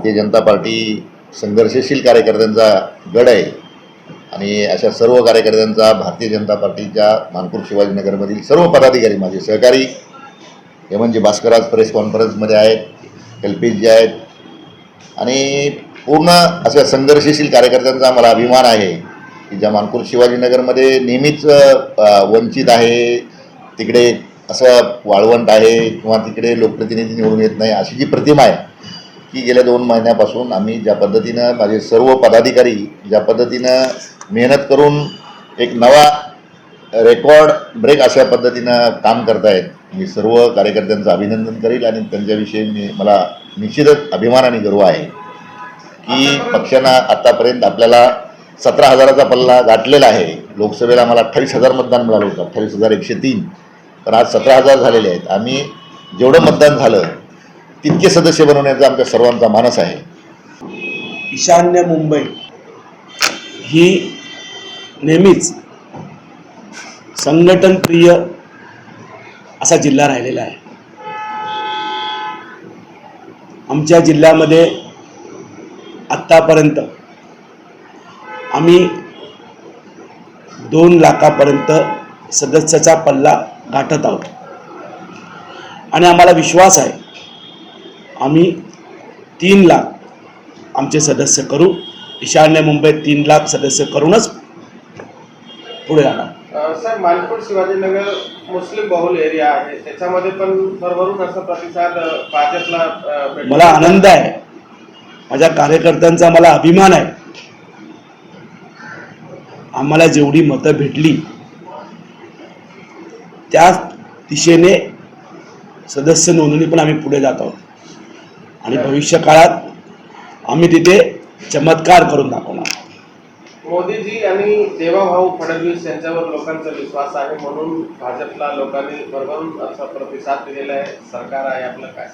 Bharatiya Janata party संघर्षशील कार्यकर्त्यांचा गड आहे आणि अशा सर्व कार्यकर्त्यांचा भारतीय जनता पार्टीच्या मानपूर शिवाजीनगरमधील सर्व पदाधिकारी माझे सहकारी हे म्हणजे भास्कर आज प्रेस कॉन्फरन्समध्ये आहेत एल आहेत आणि पूर्ण अशा संघर्षशील कार्यकर्त्यांचा मला अभिमान आहे की ज्या मानपूर शिवाजीनगरमध्ये नेहमीच वंचित आहे तिकडे असं वाळवंट आहे किंवा तिकडे लोकप्रतिनिधी निवडून येत नाही अशी जी प्रतिमा आहे की गेल्या दोन महिन्यापासून आम्ही ज्या पद्धतीनं माझे सर्व पदाधिकारी ज्या पद्धतीनं मेहनत करून एक नवा रेकॉर्ड ब्रेक अशा पद्धतीनं काम करतायत मी सर्व कार्यकर्त्यांचं अभिनंदन करेल आणि त्यांच्याविषयी मी मला निश्चितच अभिमान आणि गर्व आहे की पक्षानं आत्तापर्यंत आपल्याला सतरा हजाराचा पल्ला गाठलेला आहे. लोकसभेला मला अठ्ठावीस हजार मतदान मिळालं होतं अठ्ठावीस हजार एकशे तीन. पण आज सतरा हजार झालेले आहेत. आम्ही जेवढं मतदान झालं तितके सदस्य बनवण्याचा आमच्या सर्वांचा मानस आहे. ईशान्य मुंबई ही नेहमीच संघटनप्रिय असा जिल्हा राहिलेला आहे. आमच्या जिल्ह्यामध्ये आत्तापर्यंत आम्ही दोन लाखापर्यंत सदस्याचा पल्ला गाठत आहोत. आणि आम्हाला विश्वास आहे आम्ही तीन लाख आमचे सदस्य करू ईशान्य मुंबईत तीन लाख सदस्य करूनच पुढे जाणार अ, सर मानपूर शिवाजीनगर मुस्लिम बहुल एरिया आहे. त्याच्यामध्ये पण भरभरून असा प्रतिसाद भाजपला. मला आनंद आहे. माझ्या कार्यकर्त्यांचा मला अभिमान आहे. आम्हाला जेवढी मतं भेटली त्या दिशेने सदस्य नोंदणी पण आम्ही पुढे जात आहोत. आणि भविष्य काळात आम्ही तिथे चमत्कार करून दाखवणार. मोदीजी आणि देवाभाऊ फडणवीस यांच्यावर लोकांचा विश्वास आहे म्हणून भाजपला लोकांनी भरभरून असा प्रतिसाद दिलेला आहे. सरकार आहे आपलं काय?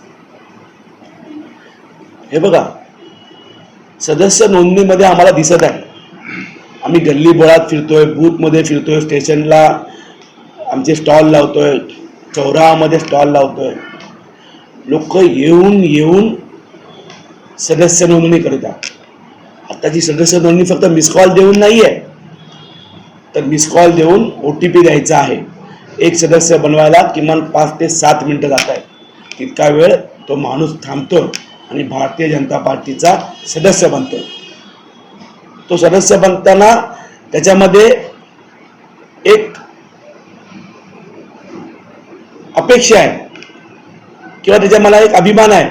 हे बघा सदस्य नोंदणीमध्ये आम्हाला दिसत आहे. आम्ही गल्ली बोळात फिरतोय बूथमध्ये फिरतोय स्टेशनला आमचे स्टॉल लावतोय चौराहामध्ये स्टॉल लावतोय. लोक येऊन येऊन सदस्य नोंदणी करतात आताची सदस्य नोंदणी फक्त मिस कॉल देऊन नाही आहे तर मिस कॉल देऊन ओ टी पी द्यायचा आहे. एक सदस्य बनवायला किमान पाच ते सात मिनटं जात आहेत. तितका वेळ तो माणूस थांबतो आणि भारतीय जनता पार्टीचा सदस्य बनतो. तो सदस्य बनताना त्याच्यामध्ये एक अपेक्षा आहे. किंवा त्याच्या मला एक अभिमान आहे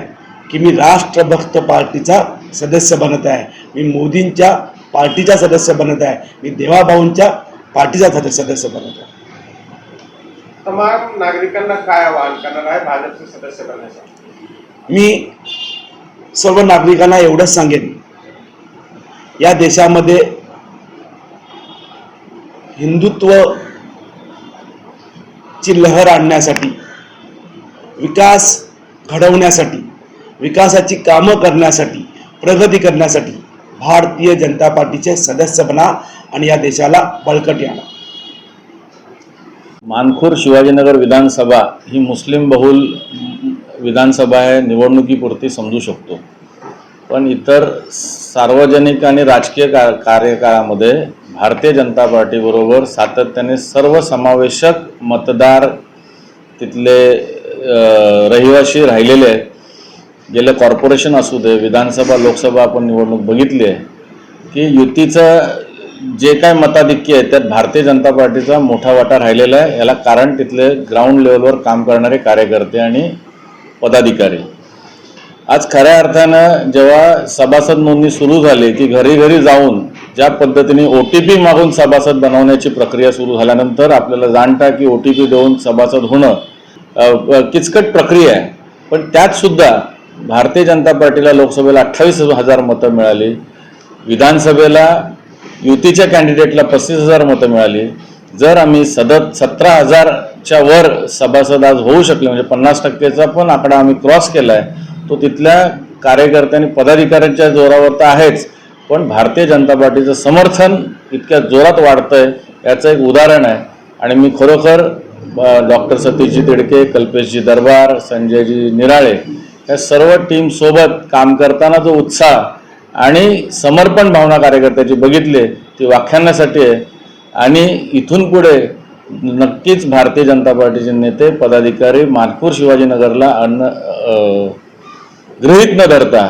की मी राष्ट्रभक्त पार्टीचा सदस्य बनत आहे. मी मोदींच्या पार्टीचा सदस्य बनत आहे. मी देवाभाऊंच्या पार्टीचा सद- सदस्य बनत आहे. तमाम नागरिकांना काय आवाहन करणार आहे भाजपचे सदस्य बनण्यासाठी? मी सर्व नागरिकांना एवढंच सांगेन. या देशामध्ये हिंदुत्व ची लहर आणण्यासाठी विकास घडवण्यासाठी विकासाची कामं करण्यासाठी प्रगती करण्यासाठी भारतीय जनता पार्टीचे सदस्य बना आणि या देशाला बळकटी आणा मानखूर शिवाजीनगर विधानसभा ही मुस्लिम बहुल विधानसभा आहे निवडणुकीपुरती समजू शकतो. पण इतर सार्वजनिक आणि राजकीय का कार्यकाळामध्ये भारतीय जनता पार्टीबरोबर सातत्याने सर्वसमावेशक मतदार तिथले रहिवाशी राहिलेले आहेत. गेलं कॉर्पोरेशन असू दे विधानसभा लोकसभा आपण निवडणूक बघितली आहे की युतीचं जे काय मताधिक्य आहे त्यात भारतीय जनता पार्टीचा मोठा वाटा राहिलेला आहे. याला कारण तिथले ग्राउंड लेवलवर काम करणारे कार्यकर्ते आणि पदाधिकारी. आज खऱ्या अर्थानं जेव्हा सभासद नोंदणी सुरू झाली की घरी घरी जाऊन ज्या पद्धतीने ओ टी पी मागून सभासद बनवण्याची प्रक्रिया सुरू झाल्यानंतर आपल्याला जाणता की ओ टी पी देऊन सभासद होणं किचकट प्रक्रिया आहे. पण त्यात सुद्धा भारतीय जनता पार्टीला लोकसभेला अठ्ठावीस हजार मतं मिळाली. विधानसभेला युतीच्या कॅन्डिडेटला पस्तीस हजार मतं मिळाली. जर आम्ही सदत सतरा हजारच्या वर सभासद आज होऊ शकले म्हणजे पन्नास टक्केचा पण आकडा आम्ही क्रॉस केला आहे तो तिथल्या कार्यकर्त्यांनी पदाधिकाऱ्यांच्या जोरावर तर आहेच. पण भारतीय जनता पार्टीचं समर्थन इतक्या जोरात वाढतंय याचं एक उदाहरण आहे. आणि मी खरोखर डॉक्टर सतीशजी तिडके कल्पेशजी दरबार संजयजी निराळे या सर्व टीमसोबत काम करताना जो उत्साह आणि समर्पण भावना कार्यकर्त्याची बघितले ती व्याख्यानासाठी आहे. आणि इथून पुढे नक्कीच भारतीय जनता पार्टीचे नेते पदाधिकारी मानपूर शिवाजीनगरला अन्न गृहित गृहीत न धरता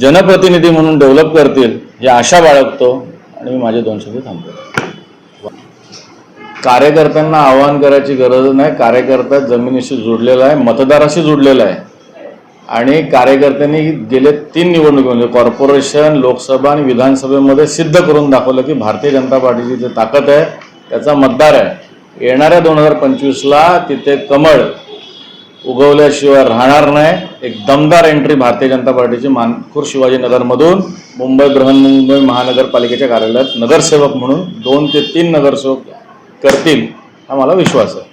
जनप्रतिनिधी म्हणून डेव्हलप करतील ही आशा बाळगतो आणि मी माझे दोन शब्द थांबतो कार्यकर्त्यांना आवाहन करायची गरज नाही. कार्यकर्ता जमिनीशी जुडलेला आहे मतदाराशी जुडलेला आहे. आणि कार्यकर्त्यांनी गेले तीन निवडणुकीमध्ये म्हणजे कॉर्पोरेशन लोकसभा आणि विधानसभेमध्ये सिद्ध करून दाखवलं की भारतीय जनता पार्टीची जी ताकद आहे त्याचा मतदार आहे. येणाऱ्या दोन हजार पंचवीसला तिथे कमळ उगवल्याशिवाय राहणार नाही. एक दमदार एंट्री भारतीय जनता पार्टीची मानखूर शिवाजीनगरमधून मुंबई बृहन्मुंबई महानगरपालिकेच्या कार्यालयात नगरसेवक म्हणून दोन ते तीन नगरसेवक करतील हा मला विश्वास आहे.